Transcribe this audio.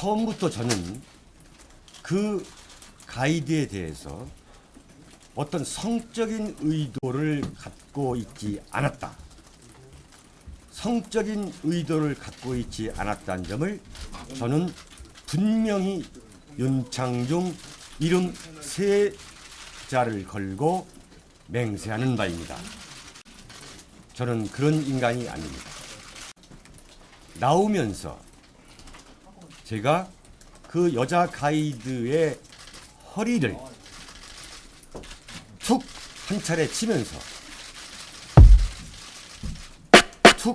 처음부터 저는 그 가이드에 대해서 어떤 성적인 의도를 갖고 있지 않았다. 성적인 의도를 갖고 있지 않았다는 점을 저는 분명히 윤창중 이름 세 자를 걸고 맹세하는 바입니다. 저는 그런 인간이 아닙니다. 나오면서 제가 그 여자 가이드의 허리를 툭 한 차례 치면서 툭